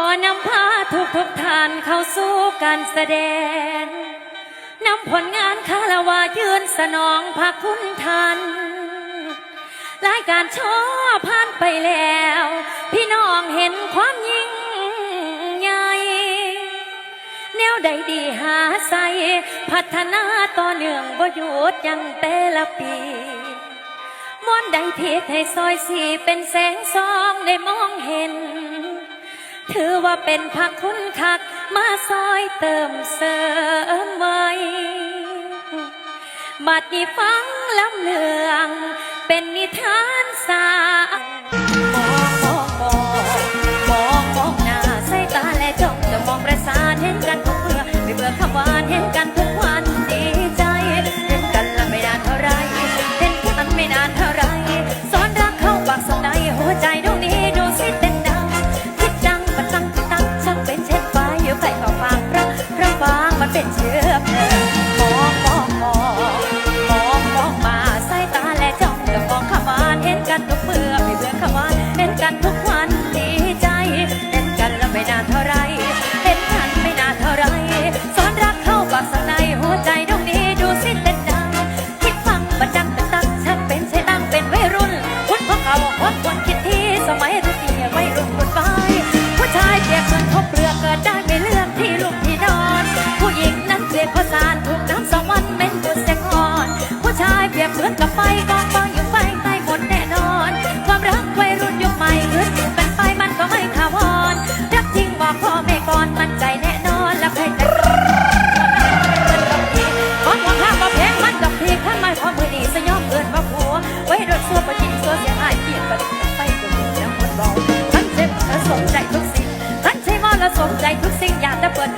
อนำพาทุกทุกท่านเข้าสู่การแสดง นำผลงานคาราวายืนสนองพระคุณท่านรายการโชว์ผ่านไปแล้ว พี่น้องเห็นความยิ่งใหญ่แนวใดดีหาใสพัฒนาต่อเนื่องบ่หยุดยังแต่ละปีมอนใดเพียให้ซอยสีเป็นแสงซองได้มองเห็น ถือว่าเป็นพักคุณคัก มาซอยเติมเสริมไว้บัดนี้ฟังลำเลือง เป็นนิทานสา สมใจทุกสิ่งทัานใช้มอและสมใจทุกสิ่งอยากจะเปิด